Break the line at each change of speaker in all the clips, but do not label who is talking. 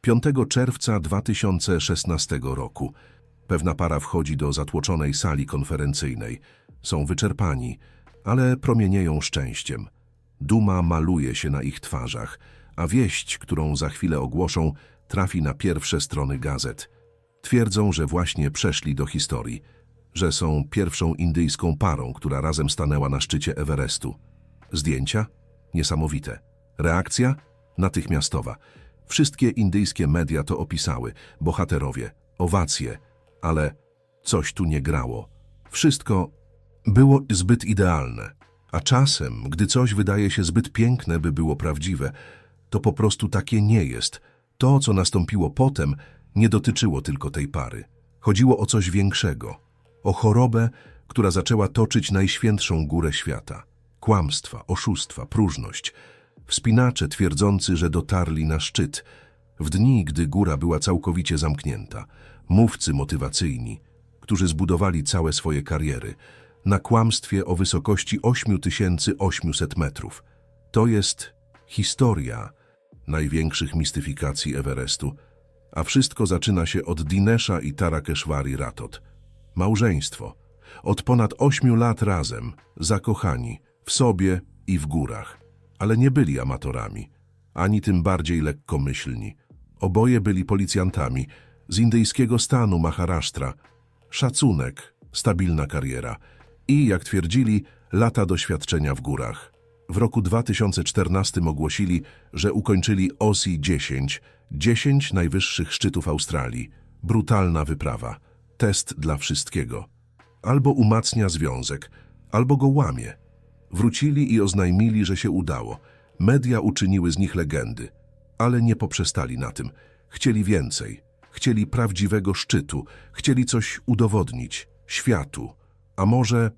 5 czerwca 2016 roku. Pewna para wchodzi do zatłoczonej sali konferencyjnej. Są wyczerpani, ale promienieją szczęściem. Duma maluje się na ich twarzach, a wieść, którą za chwilę ogłoszą, trafi na pierwsze strony gazet. Twierdzą, że właśnie przeszli do historii, że są pierwszą indyjską parą, która razem stanęła na szczycie Everestu. Zdjęcia? Niesamowite. Reakcja? Natychmiastowa. Wszystkie indyjskie media to opisały, bohaterowie, owacje, ale coś tu nie grało. Wszystko było zbyt idealne. A czasem, gdy coś wydaje się zbyt piękne, by było prawdziwe, to po prostu takie nie jest. To, co nastąpiło potem, nie dotyczyło tylko tej pary. Chodziło o coś większego. O chorobę, która zaczęła toczyć najświętszą górę świata. Kłamstwa, oszustwa, próżność. Wspinacze twierdzący, że dotarli na szczyt. W dni, gdy góra była całkowicie zamknięta. Mówcy motywacyjni, którzy zbudowali całe swoje kariery. Na kłamstwie o wysokości 8800 metrów. To jest historia największych mistyfikacji Everestu, a wszystko zaczyna się od Dinesha i Tarakeshwari Ratot. Małżeństwo. Od ponad ośmiu lat razem, zakochani, w sobie i w górach. Ale nie byli amatorami, ani tym bardziej lekkomyślni. Oboje byli policjantami z indyjskiego stanu Maharashtra. Szacunek, stabilna kariera i, jak twierdzili, lata doświadczenia w górach. W roku 2014 ogłosili, że ukończyli OSI 10, 10 najwyższych szczytów Australii. Brutalna wyprawa. Test dla wszystkiego. Albo umacnia związek, albo go łamie. Wrócili i oznajmili, że się udało. Media uczyniły z nich legendy, ale nie poprzestali na tym. Chcieli więcej. Chcieli prawdziwego szczytu. Chcieli coś udowodnić światu, a może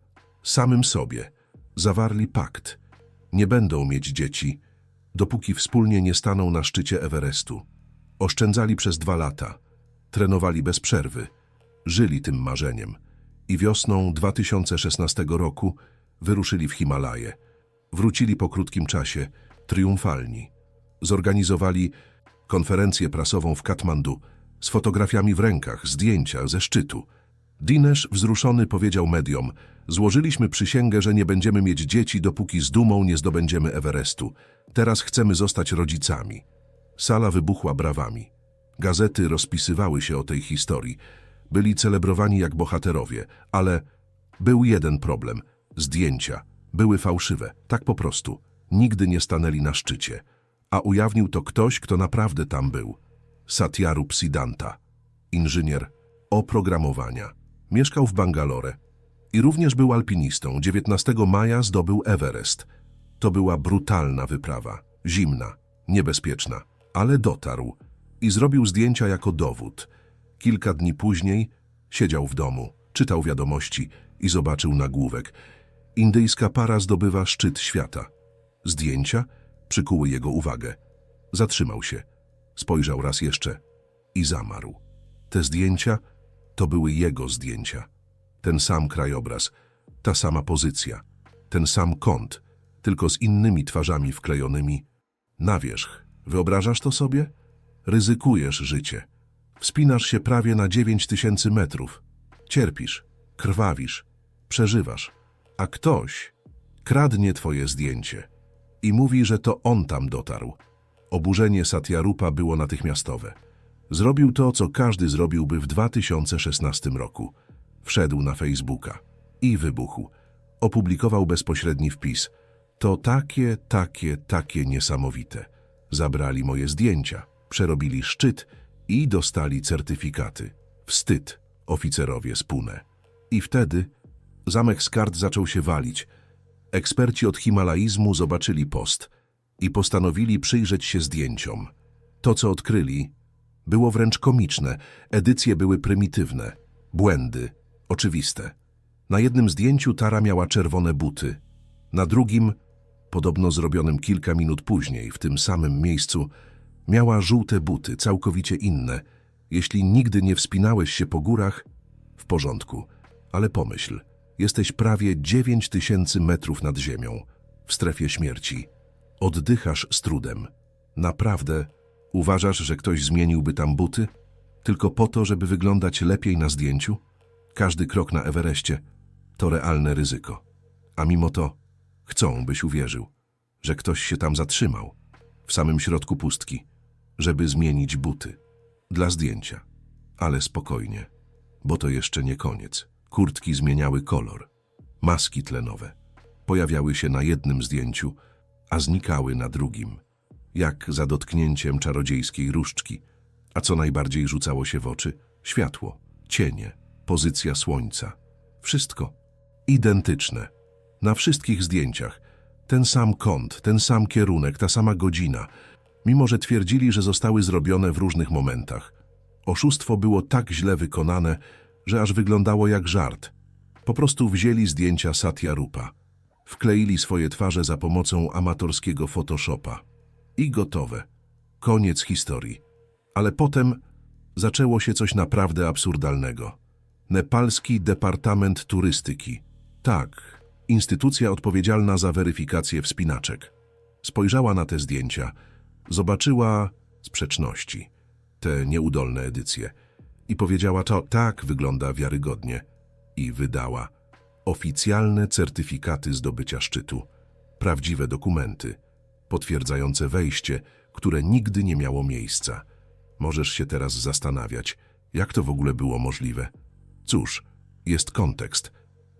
samym sobie. Zawarli pakt. Nie będą mieć dzieci, dopóki wspólnie nie staną na szczycie Everestu. Oszczędzali przez dwa lata. Trenowali bez przerwy. Żyli tym marzeniem. I wiosną 2016 roku wyruszyli w Himalaje. Wrócili po krótkim czasie, triumfalni. Zorganizowali konferencję prasową w Katmandu z fotografiami w rękach, zdjęcia ze szczytu. Dinesh wzruszony powiedział mediom, złożyliśmy przysięgę, że nie będziemy mieć dzieci, dopóki z dumą nie zdobędziemy Everestu. Teraz chcemy zostać rodzicami. Sala wybuchła brawami. Gazety rozpisywały się o tej historii. Byli celebrowani jak bohaterowie, ale był jeden problem. Zdjęcia. Były fałszywe, tak po prostu. Nigdy nie stanęli na szczycie. A ujawnił to ktoś, kto naprawdę tam był. Satyarup Siddhanta, inżynier oprogramowania. Mieszkał w Bangalore i również był alpinistą. 19 maja zdobył Everest. To była brutalna wyprawa, zimna, niebezpieczna, ale dotarł i zrobił zdjęcia jako dowód. Kilka dni później siedział w domu, czytał wiadomości i zobaczył nagłówek. Indyjska para zdobywa szczyt świata. Zdjęcia przykuły jego uwagę. Zatrzymał się, spojrzał raz jeszcze i zamarł. Te zdjęcia to były jego zdjęcia. Ten sam krajobraz, ta sama pozycja, ten sam kąt, tylko z innymi twarzami wklejonymi na wierzch. Wyobrażasz to sobie? Ryzykujesz życie. Wspinasz się prawie na dziewięć tysięcy metrów. Cierpisz, krwawisz, przeżywasz, a ktoś kradnie twoje zdjęcie i mówi, że to on tam dotarł. Oburzenie Satyarupa było natychmiastowe. Zrobił to, co każdy zrobiłby w 2016 roku. Wszedł na Facebooka i wybuchł. Opublikował bezpośredni wpis. To takie, takie, takie niesamowite. Zabrali moje zdjęcia, przerobili szczyt i dostali certyfikaty. Wstyd, oficerowie z Pune. I wtedy zamek z kart zaczął się walić. Eksperci od himalaizmu zobaczyli post i postanowili przyjrzeć się zdjęciom. To, co odkryli, było wręcz komiczne. Edycje były prymitywne. Błędy. Oczywiste. Na jednym zdjęciu Tara miała czerwone buty. Na drugim, podobno zrobionym kilka minut później, w tym samym miejscu, miała żółte buty, całkowicie inne. Jeśli nigdy nie wspinałeś się po górach, w porządku. Ale pomyśl, jesteś prawie dziewięć tysięcy metrów nad ziemią, w strefie śmierci. Oddychasz z trudem. Naprawdę Uważasz, że ktoś zmieniłby tam buty? Tylko po to, żeby wyglądać lepiej na zdjęciu? Każdy krok na Everestie to realne ryzyko. A mimo to chcą, byś uwierzył, że ktoś się tam zatrzymał, w samym środku pustki, żeby zmienić buty. Dla zdjęcia. Ale spokojnie, bo to jeszcze nie koniec. Kurtki zmieniały kolor. Maski tlenowe pojawiały się na jednym zdjęciu, a znikały na drugim, jak za dotknięciem czarodziejskiej różdżki. A co najbardziej rzucało się w oczy? Światło, cienie, pozycja słońca. Wszystko identyczne. Na wszystkich zdjęciach. Ten sam kąt, ten sam kierunek, ta sama godzina. Mimo, że twierdzili, że zostały zrobione w różnych momentach. Oszustwo było tak źle wykonane, że aż wyglądało jak żart. Po prostu wzięli zdjęcia Satya Rupa. Wkleili swoje twarze za pomocą amatorskiego Photoshopa. I gotowe. Koniec historii. Ale potem zaczęło się coś naprawdę absurdalnego. Nepalski Departament Turystyki. Tak, instytucja odpowiedzialna za weryfikację wspinaczek. Spojrzała na te zdjęcia, zobaczyła sprzeczności, te nieudolne edycje i powiedziała to tak wygląda wiarygodnie i wydała oficjalne certyfikaty zdobycia szczytu, prawdziwe dokumenty potwierdzające wejście, które nigdy nie miało miejsca. Możesz się teraz zastanawiać, jak to w ogóle było możliwe. Cóż, jest kontekst.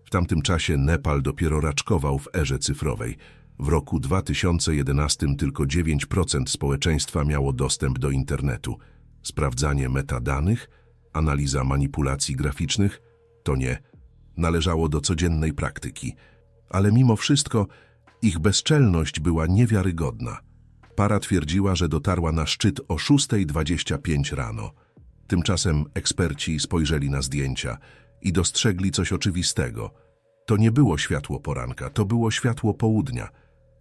W tamtym czasie Nepal dopiero raczkował w erze cyfrowej. W roku 2011 tylko 9% społeczeństwa miało dostęp do internetu. Sprawdzanie metadanych, analiza manipulacji graficznych to nie należało do codziennej praktyki. Ale mimo wszystko ich bezczelność była niewiarygodna. Para twierdziła, że dotarła na szczyt o 6.25 rano. Tymczasem eksperci spojrzeli na zdjęcia i dostrzegli coś oczywistego. To nie było światło poranka, to było światło południa.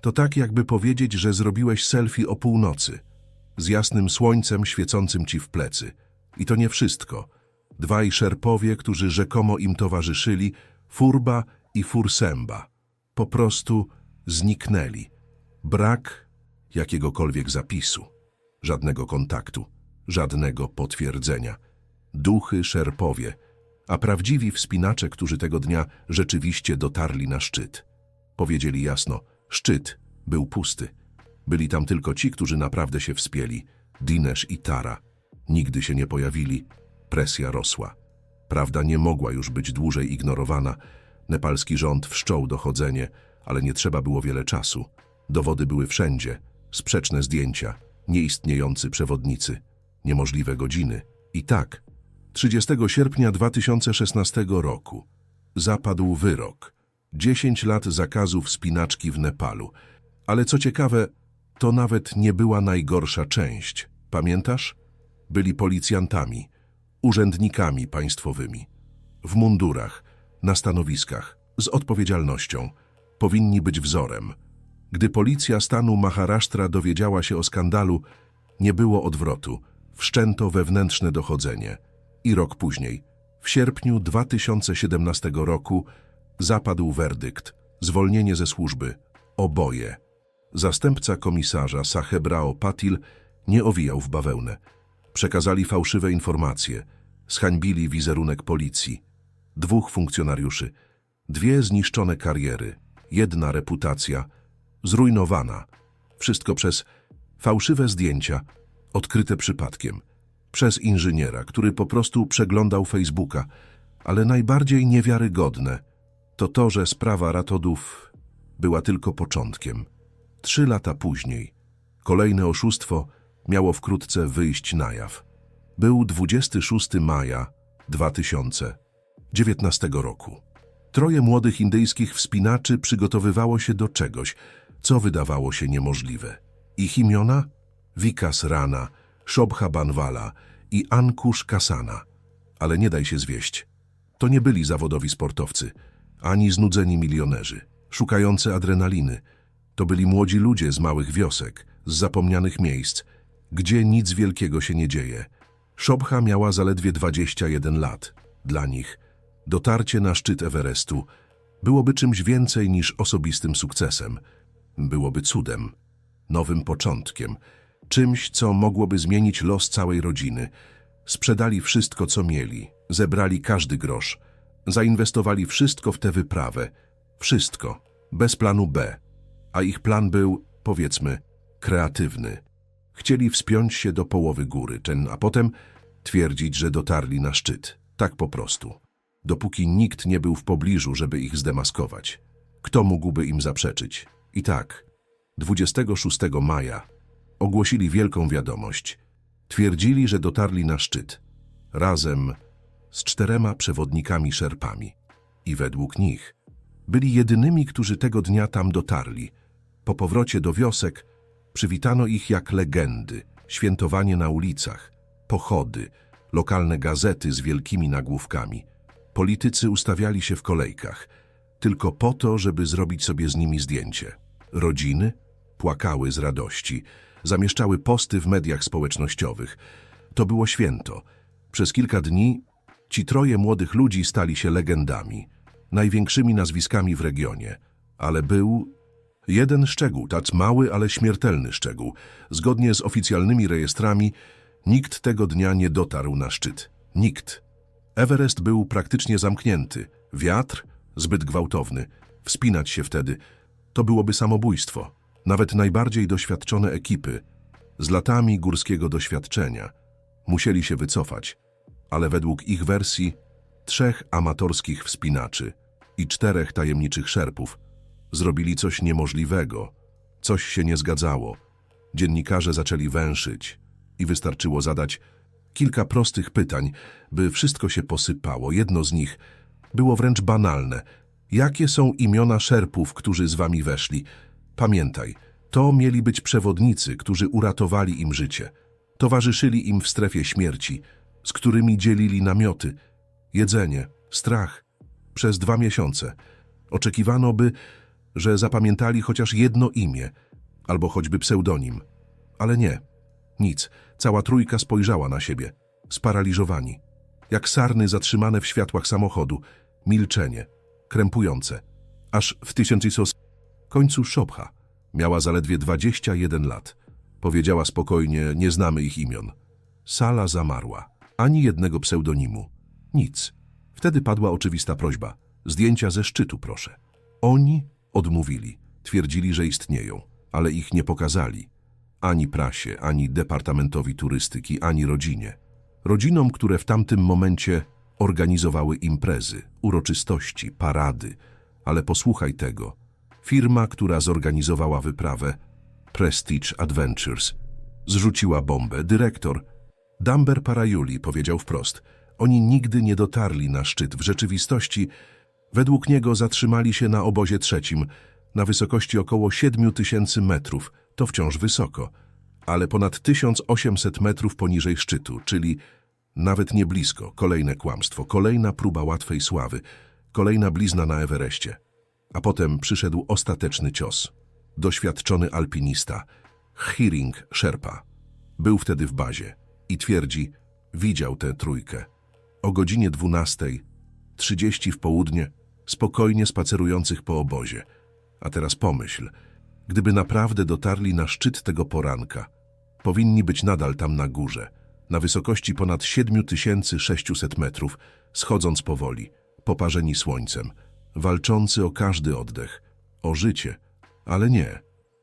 To tak jakby powiedzieć, że zrobiłeś selfie o północy, z jasnym słońcem świecącym ci w plecy. I to nie wszystko. Dwaj szerpowie, którzy rzekomo im towarzyszyli, Furba i Fursemba, po prostu zniknęli. Brak jakiegokolwiek zapisu, żadnego kontaktu, żadnego potwierdzenia. Duchy szerpowie, a prawdziwi wspinacze, którzy tego dnia rzeczywiście dotarli na szczyt. Powiedzieli jasno, szczyt był pusty. Byli tam tylko ci, którzy naprawdę się wspięli. Dinesz i Tara. Nigdy się nie pojawili. Presja rosła. Prawda nie mogła już być dłużej ignorowana. Nepalski rząd wszczął dochodzenie, ale nie trzeba było wiele czasu. Dowody były wszędzie. Sprzeczne zdjęcia, nieistniejący przewodnicy, niemożliwe godziny. I tak, 30 sierpnia 2016 roku zapadł wyrok. 10 lat zakazu wspinaczki w Nepalu. Ale co ciekawe, to nawet nie była najgorsza część. Pamiętasz? Byli policjantami, urzędnikami państwowymi. W mundurach, na stanowiskach, z odpowiedzialnością. Powinni być wzorem. Gdy policja stanu Maharashtra dowiedziała się o skandalu, nie było odwrotu. Wszczęto wewnętrzne dochodzenie. I rok później, w sierpniu 2017 roku, zapadł werdykt. Zwolnienie ze służby. Oboje. Zastępca komisarza Sahebrao Patil nie owijał w bawełnę. Przekazali fałszywe informacje. Zhańbili wizerunek policji. Dwóch funkcjonariuszy. Dwie zniszczone kariery. Jedna reputacja. Zrujnowana. Wszystko przez fałszywe zdjęcia, odkryte przypadkiem. Przez inżyniera, który po prostu przeglądał Facebooka. Ale najbardziej niewiarygodne to to, że sprawa Ratodów była tylko początkiem. Trzy lata później kolejne oszustwo miało wkrótce wyjść na jaw. Był 26 maja 2019 roku. Troje młodych indyjskich wspinaczy przygotowywało się do czegoś, co wydawało się niemożliwe. Ich imiona? Vikas Rana, Shobha Banwala i Ankush Kasana. Ale nie daj się zwieść. To nie byli zawodowi sportowcy, ani znudzeni milionerzy, szukający adrenaliny. To byli młodzi ludzie z małych wiosek, z zapomnianych miejsc, gdzie nic wielkiego się nie dzieje. Shobha miała zaledwie 21 lat. Dla nich dotarcie na szczyt Everestu byłoby czymś więcej niż osobistym sukcesem. Byłoby cudem, nowym początkiem, czymś, co mogłoby zmienić los całej rodziny. Sprzedali wszystko, co mieli, zebrali każdy grosz, zainwestowali wszystko w tę wyprawę. Wszystko, bez planu B. A ich plan był, powiedzmy, kreatywny. Chcieli wspiąć się do połowy góry, ten, a potem twierdzić, że dotarli na szczyt. Tak po prostu. Dopóki nikt nie był w pobliżu, żeby ich zdemaskować. Kto mógłby im zaprzeczyć? I tak, 26 maja ogłosili wielką wiadomość. Twierdzili, że dotarli na szczyt. Razem z czterema przewodnikami szerpami. I według nich byli jedynymi, którzy tego dnia tam dotarli. Po powrocie do wiosek przywitano ich jak legendy, świętowanie na ulicach, pochody, lokalne gazety z wielkimi nagłówkami. Politycy ustawiali się w kolejkach, tylko po to, żeby zrobić sobie z nimi zdjęcie. Rodziny płakały z radości, zamieszczały posty w mediach społecznościowych. To było święto. Przez kilka dni ci troje młodych ludzi stali się legendami, największymi nazwiskami w regionie. Ale był jeden szczegół, tak mały, ale śmiertelny szczegół. Zgodnie z oficjalnymi rejestrami, nikt tego dnia nie dotarł na szczyt. Nikt. Everest był praktycznie zamknięty. Wiatr zbyt gwałtowny. Wspinać się wtedy to byłoby samobójstwo. Nawet najbardziej doświadczone ekipy, z latami górskiego doświadczenia, musieli się wycofać, ale według ich wersji trzech amatorskich wspinaczy i czterech tajemniczych szerpów zrobili coś niemożliwego. Coś się nie zgadzało. Dziennikarze zaczęli węszyć i wystarczyło zadać kilka prostych pytań, by wszystko się posypało. Jedno z nich było wręcz banalne. Jakie są imiona szerpów, którzy z wami weszli? Pamiętaj, to mieli być przewodnicy, którzy uratowali im życie. Towarzyszyli im w strefie śmierci, z którymi dzielili namioty, jedzenie, strach. Przez dwa miesiące oczekiwano by, że zapamiętali chociaż jedno imię, albo choćby pseudonim. Ale nie, nic. Cała trójka spojrzała na siebie, sparaliżowani. Jak sarny zatrzymane w światłach samochodu, milczenie, krępujące. Aż w tysiąc końcu Szopcha miała zaledwie 21 lat. Powiedziała spokojnie, nie znamy ich imion. Sala zamarła. Ani jednego pseudonimu. Nic. Wtedy padła oczywista prośba. Zdjęcia ze szczytu, proszę. Oni odmówili. Twierdzili, że istnieją, ale ich nie pokazali. Ani prasie, ani Departamentowi Turystyki, ani rodzinie. Rodzinom, które w tamtym momencie organizowały imprezy, uroczystości, parady. Ale posłuchaj tego. Firma, która zorganizowała wyprawę, Prestige Adventures, zrzuciła bombę. Dyrektor, Damber Parajuli, powiedział wprost. Oni nigdy nie dotarli na szczyt. W rzeczywistości, według niego, zatrzymali się na obozie trzecim, na wysokości około 7 tysięcy metrów. To wciąż wysoko, ale ponad 1800 metrów poniżej szczytu, czyli nawet nie blisko. Kolejne kłamstwo, kolejna próba łatwej sławy, kolejna blizna na Everestie. A potem przyszedł ostateczny cios. Doświadczony alpinista, Hiring Sherpa, był wtedy w bazie i twierdzi, widział tę trójkę. O godzinie 12.30 w południe, spokojnie spacerujących po obozie. A teraz pomyśl, gdyby naprawdę dotarli na szczyt tego poranka, powinni być nadal tam na górze, na wysokości ponad 7600 metrów, schodząc powoli, poparzeni słońcem, walczący o każdy oddech, o życie, ale nie.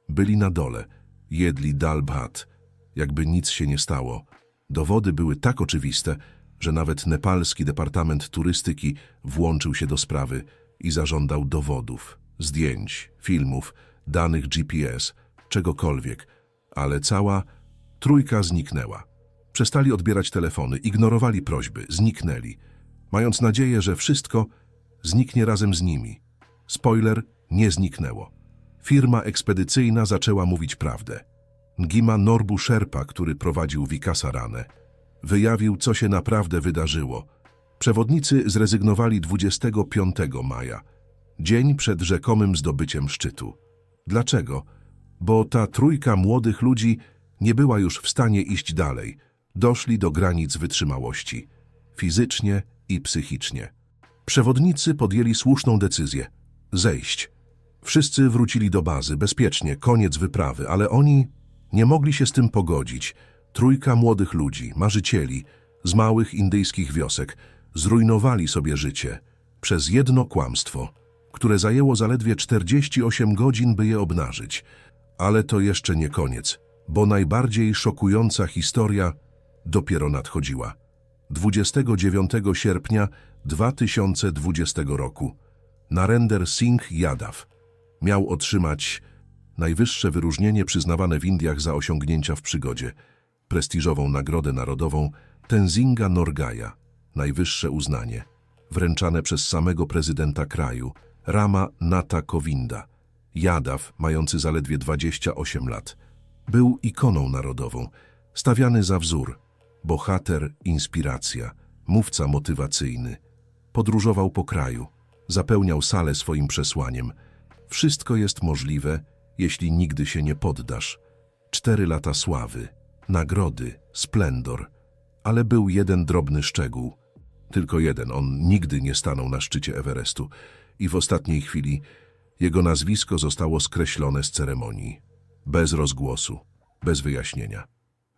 Byli na dole, jedli dalbhat, jakby nic się nie stało. Dowody były tak oczywiste, że nawet nepalski Departament Turystyki włączył się do sprawy i zażądał dowodów, zdjęć, filmów, danych GPS, czegokolwiek, ale cała trójka zniknęła. Przestali odbierać telefony, ignorowali prośby, zniknęli, mając nadzieję, że wszystko zniknie razem z nimi. Spoiler, nie zniknęło. Firma ekspedycyjna zaczęła mówić prawdę. Ngima Norbu Sherpa, który prowadził Vikasaranę, wyjawił, co się naprawdę wydarzyło. Przewodnicy zrezygnowali 25 maja, dzień przed rzekomym zdobyciem szczytu. Dlaczego? Bo ta trójka młodych ludzi nie była już w stanie iść dalej. Doszli do granic wytrzymałości, fizycznie i psychicznie. Przewodnicy podjęli słuszną decyzję – zejść. Wszyscy wrócili do bazy, bezpiecznie, koniec wyprawy, ale oni Nie mogli się z tym pogodzić. Trójka młodych ludzi, marzycieli, z małych indyjskich wiosek, zrujnowali sobie życie przez jedno kłamstwo, które zajęło zaledwie 48 godzin, by je obnażyć. Ale to jeszcze nie koniec, bo najbardziej szokująca historia dopiero nadchodziła. 29 sierpnia 2020 roku Narender Singh Yadav miał otrzymać najwyższe wyróżnienie przyznawane w Indiach za osiągnięcia w przygodzie, prestiżową nagrodę narodową Tenzinga Norgaya, najwyższe uznanie, wręczane przez samego prezydenta kraju, Rama Nata Kovinda. Yadav, mający zaledwie 28 lat, był ikoną narodową, stawiany za wzór, bohater, inspiracja, mówca motywacyjny. Podróżował po kraju, zapełniał salę swoim przesłaniem. Wszystko jest możliwe, jeśli nigdy się nie poddasz. Cztery lata sławy, nagrody, splendor. Ale był jeden drobny szczegół. Tylko jeden, on nigdy nie stanął na szczycie Everestu i w ostatniej chwili jego nazwisko zostało skreślone z ceremonii. Bez rozgłosu, bez wyjaśnienia.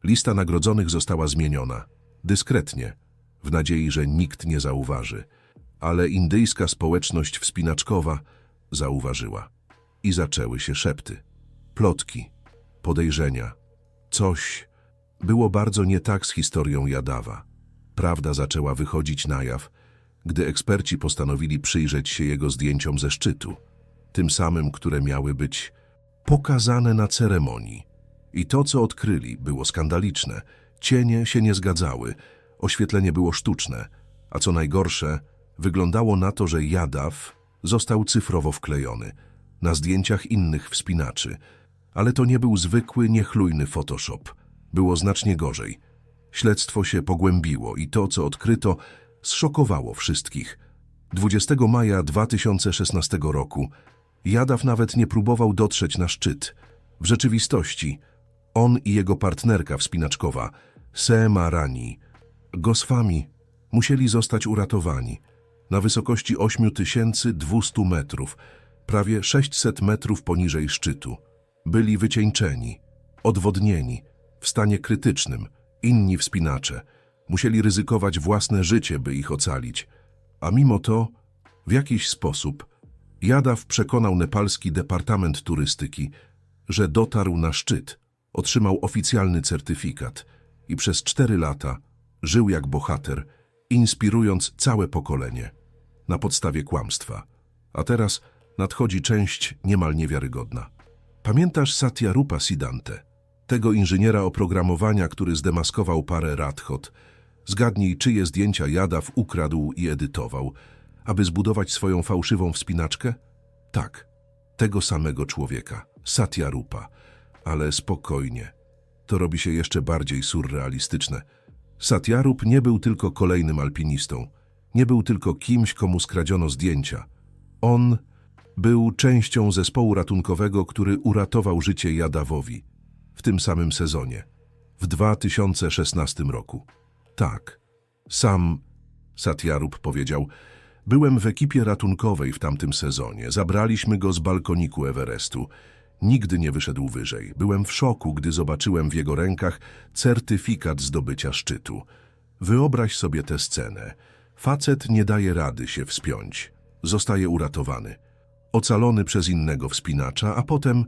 Lista nagrodzonych została zmieniona, dyskretnie, w nadziei, że nikt nie zauważy. Ale indyjska społeczność wspinaczkowa zauważyła. I zaczęły się szepty, plotki, podejrzenia. Coś było bardzo nie tak z historią Jadawa. Prawda zaczęła wychodzić na jaw, gdy eksperci postanowili przyjrzeć się jego zdjęciom ze szczytu, tym samym, które miały być pokazane na ceremonii. I to, co odkryli, było skandaliczne. Cienie się nie zgadzały, oświetlenie było sztuczne, a co najgorsze, wyglądało na to, że Jadaw został cyfrowo wklejony na zdjęciach innych wspinaczy. Ale to nie był zwykły, niechlujny Photoshop. Było znacznie gorzej. Śledztwo się pogłębiło i to, co odkryto, zszokowało wszystkich. 20 maja 2016 roku Jadaw nawet nie próbował dotrzeć na szczyt. W rzeczywistości on i jego partnerka wspinaczkowa, Seema Rani, Goswami, musieli zostać uratowani na wysokości 8200 metrów, prawie 600 metrów poniżej szczytu. Byli wycieńczeni, odwodnieni, w stanie krytycznym. Inni wspinacze musieli ryzykować własne życie, by ich ocalić. A mimo to, w jakiś sposób, Jadaw przekonał nepalski Departament Turystyki, że dotarł na szczyt, otrzymał oficjalny certyfikat i przez cztery lata żył jak bohater, inspirując całe pokolenie na podstawie kłamstwa. A teraz nadchodzi część niemal niewiarygodna. Pamiętasz Satya Rupa Siddhante, tego inżyniera oprogramowania, który zdemaskował parę Radhot? Zgadnij, czyje zdjęcia Jadaw ukradł i edytował, aby zbudować swoją fałszywą wspinaczkę? Tak, tego samego człowieka, Satya Rupa. Ale spokojnie, to robi się jeszcze bardziej surrealistyczne. Satyarup nie był tylko kolejnym alpinistą, nie był tylko kimś, komu skradziono zdjęcia. On był częścią zespołu ratunkowego, który uratował życie Jadawowi w tym samym sezonie, w 2016 roku. Tak, sam Satyarup powiedział, byłem w ekipie ratunkowej w tamtym sezonie, zabraliśmy go z balkoniku Everestu. Nigdy nie wyszedł wyżej. Byłem w szoku, gdy zobaczyłem w jego rękach certyfikat zdobycia szczytu. Wyobraź sobie tę scenę. Facet nie daje rady się wspiąć. Zostaje uratowany. Ocalony przez innego wspinacza, a potem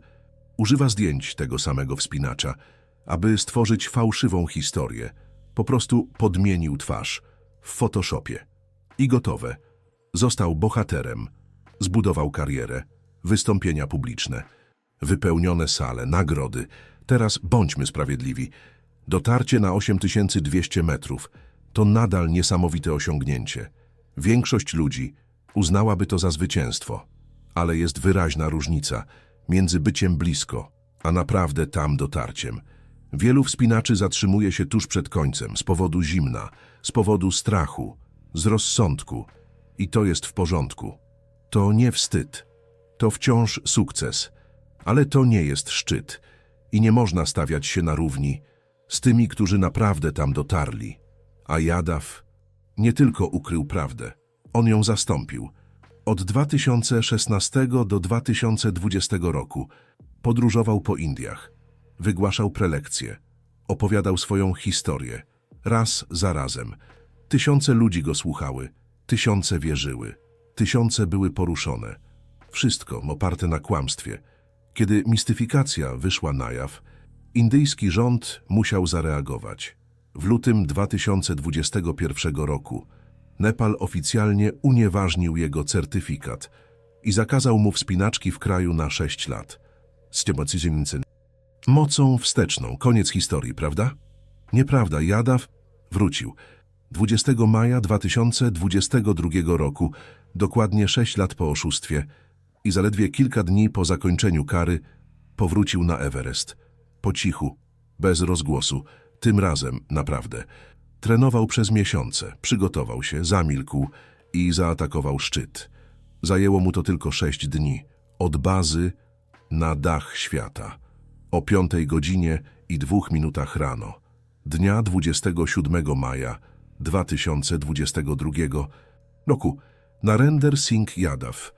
używa zdjęć tego samego wspinacza, aby stworzyć fałszywą historię. Po prostu podmienił twarz w Photoshopie. I gotowe. Został bohaterem. Zbudował karierę, wystąpienia publiczne, wypełnione sale, nagrody. Teraz bądźmy sprawiedliwi. Dotarcie na 8200 metrów to nadal niesamowite osiągnięcie. Większość ludzi uznałaby to za zwycięstwo, ale jest wyraźna różnica między byciem blisko, a naprawdę tam dotarciem. Wielu wspinaczy zatrzymuje się tuż przed końcem z powodu zimna, z powodu strachu, z rozsądku. I to jest w porządku. To nie wstyd. To wciąż sukces. Ale to nie jest szczyt. I nie można stawiać się na równi z tymi, którzy naprawdę tam dotarli. A Jadaw nie tylko ukrył prawdę, on ją zastąpił. Od 2016 do 2020 roku podróżował po Indiach. wygłaszał prelekcje, opowiadał swoją historię, raz za razem. Tysiące ludzi go słuchały, tysiące wierzyły, tysiące były poruszone. Wszystko oparte na kłamstwie. Kiedy mistyfikacja wyszła na jaw, indyjski rząd musiał zareagować. W lutym 2021 roku Nepal oficjalnie unieważnił jego certyfikat i zakazał mu wspinaczki w kraju na 6 lat. Mocą wsteczną. Koniec historii, prawda? Nieprawda. Jadaw wrócił. 20 maja 2022 roku, dokładnie 6 lat po oszustwie i zaledwie kilka dni po zakończeniu kary, powrócił na Everest. Po cichu, bez rozgłosu, tym razem naprawdę. Trenował przez miesiące, przygotował się, zamilkł i zaatakował szczyt. Zajęło mu to tylko sześć dni. Od bazy na dach świata. O piątej godzinie i dwóch minutach rano. Dnia 27 maja 2022 roku. Narender Singh Yadav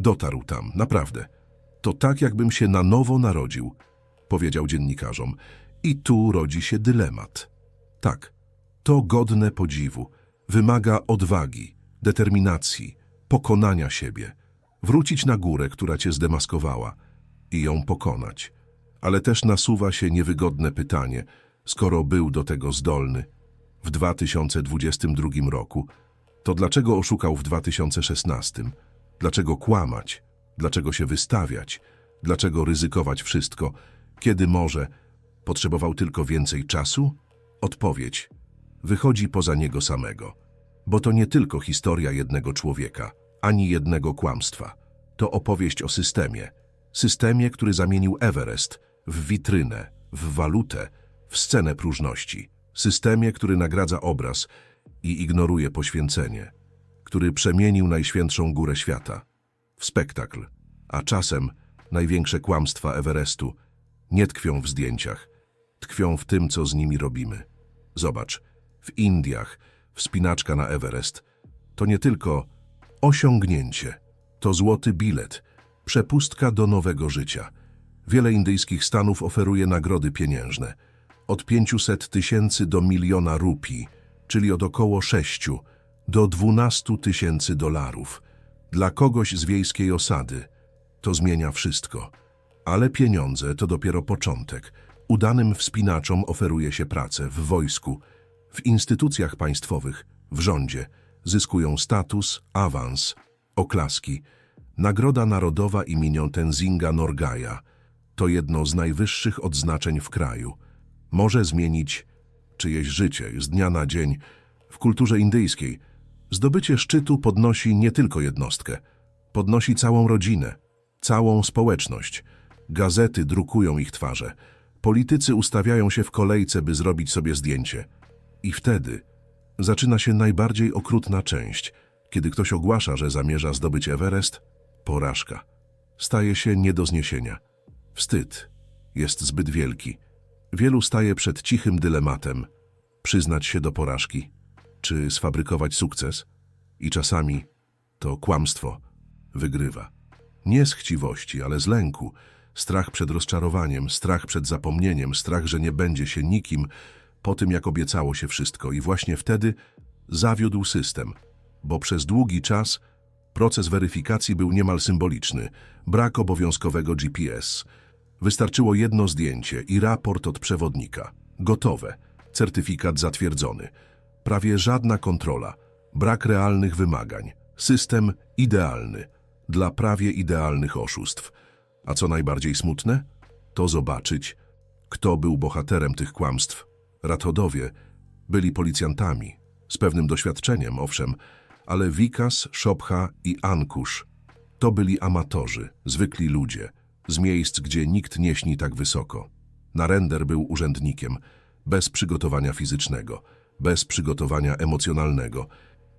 dotarł tam, naprawdę. To tak, jakbym się na nowo narodził, powiedział dziennikarzom. I tu rodzi się dylemat. Tak, to godne podziwu. Wymaga odwagi, determinacji, pokonania siebie. Wrócić na górę, która cię zdemaskowała i ją pokonać. Ale też nasuwa się niewygodne pytanie, skoro był do tego zdolny w 2022 roku, to dlaczego oszukał w 2016? Dlaczego kłamać? Dlaczego się wystawiać? Dlaczego ryzykować wszystko, kiedy może potrzebował tylko więcej czasu? Odpowiedź wychodzi poza niego samego, bo to nie tylko historia jednego człowieka, ani jednego kłamstwa. To opowieść o systemie. Systemie, który zamienił Everest w witrynę, w walutę, w scenę próżności. Systemie, który nagradza obraz i ignoruje poświęcenie. Który przemienił Najświętszą Górę Świata w spektakl, a czasem największe kłamstwa Everestu nie tkwią w zdjęciach, tkwią w tym, co z nimi robimy. Zobacz, w Indiach wspinaczka na Everest to nie tylko osiągnięcie, to złoty bilet, przepustka do nowego życia. Wiele indyjskich stanów oferuje nagrody pieniężne, od 500 tysięcy do miliona rupii, czyli od około 6 do 12 tysięcy dolarów. Dla kogoś z wiejskiej osady to zmienia wszystko. Ale pieniądze to dopiero początek. Udanym wspinaczom oferuje się pracę w wojsku, w instytucjach państwowych, w rządzie. Zyskują status, awans, oklaski. Nagroda Narodowa imienią Tenzinga Norgaja to jedno z najwyższych odznaczeń w kraju. Może zmienić czyjeś życie z dnia na dzień. W kulturze indyjskiej zdobycie szczytu podnosi nie tylko jednostkę, podnosi całą rodzinę, całą społeczność. Gazety drukują ich twarze. Politycy ustawiają się w kolejce, by zrobić sobie zdjęcie. I wtedy zaczyna się najbardziej okrutna część. Kiedy ktoś ogłasza, że zamierza zdobyć Everest, porażka. Staje się nie do zniesienia. Wstyd jest zbyt wielki. Wielu staje przed cichym dylematem. Przyznać się do porażki, czy sfabrykować sukces. I czasami to kłamstwo wygrywa. Nie z chciwości, ale z lęku. Strach przed rozczarowaniem, strach przed zapomnieniem, strach, że nie będzie się nikim po tym, jak obiecało się wszystko. I właśnie wtedy zawiódł system, bo przez długi czas proces weryfikacji był niemal symboliczny. Brak obowiązkowego GPS. Wystarczyło jedno zdjęcie i raport od przewodnika. Gotowe. Certyfikat zatwierdzony. Prawie żadna kontrola. Brak realnych wymagań. System idealny. Dla prawie idealnych oszustw. A co najbardziej smutne? To zobaczyć, kto był bohaterem tych kłamstw. Rathodowie byli policjantami, z pewnym doświadczeniem, owszem, ale Vikas, Shobha i Ankush to byli amatorzy, zwykli ludzie, z miejsc, gdzie nikt nie śni tak wysoko. Narender był urzędnikiem, bez przygotowania fizycznego, bez przygotowania emocjonalnego.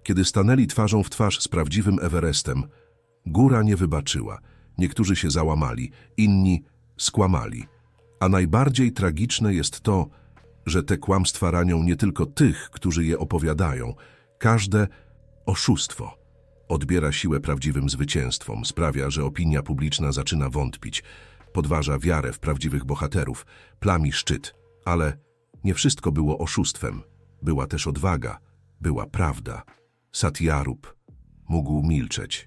Kiedy stanęli twarzą w twarz z prawdziwym Everestem, góra nie wybaczyła. Niektórzy się załamali, inni skłamali. A najbardziej tragiczne jest to, że te kłamstwa ranią nie tylko tych, którzy je opowiadają. Każde oszustwo odbiera siłę prawdziwym zwycięstwom, sprawia, że opinia publiczna zaczyna wątpić. podważa wiarę w prawdziwych bohaterów, plami szczyt. Ale nie wszystko było oszustwem. Była też odwaga, była prawda. Satyarup mógł milczeć,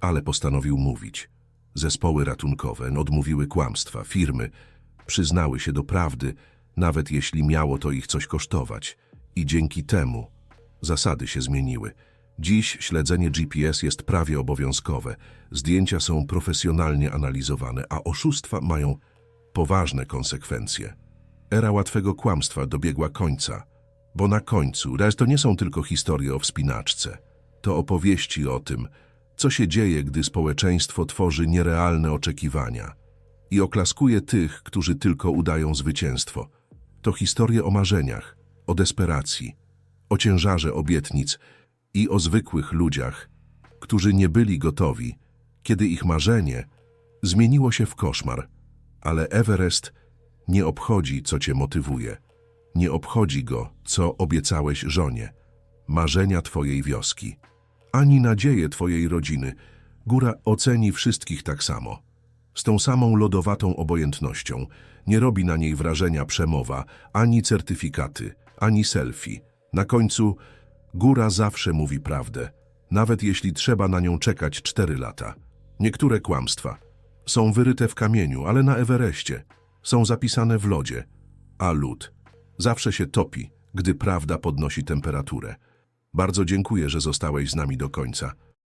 ale postanowił mówić. Zespoły ratunkowe odmówiły kłamstwa, firmy przyznały się do prawdy, nawet jeśli miało to ich coś kosztować. I dzięki temu zasady się zmieniły. Dziś śledzenie GPS jest prawie obowiązkowe, zdjęcia są profesjonalnie analizowane, a oszustwa mają poważne konsekwencje. Era łatwego kłamstwa dobiegła końca, bo na końcu reszta to nie są tylko historie o wspinaczce. To opowieści o tym, co się dzieje, gdy społeczeństwo tworzy nierealne oczekiwania i oklaskuje tych, którzy tylko udają zwycięstwo. To historie o marzeniach, o desperacji, o ciężarze obietnic i o zwykłych ludziach, którzy nie byli gotowi, kiedy ich marzenie zmieniło się w koszmar. Ale Everest nie obchodzi, co cię motywuje. Nie obchodzi go, co obiecałeś żonie, marzenia twojej wioski, ani nadzieje twojej rodziny. Góra oceni wszystkich tak samo. Z tą samą lodowatą obojętnością. Nie robi na niej wrażenia przemowa, ani certyfikaty, ani selfie. Na końcu góra zawsze mówi prawdę, nawet jeśli trzeba na nią czekać cztery lata. Niektóre kłamstwa są wyryte w kamieniu, ale na Everestie są zapisane w lodzie, a lód zawsze się topi, gdy prawda podnosi temperaturę. Bardzo dziękuję, że zostałeś z nami do końca.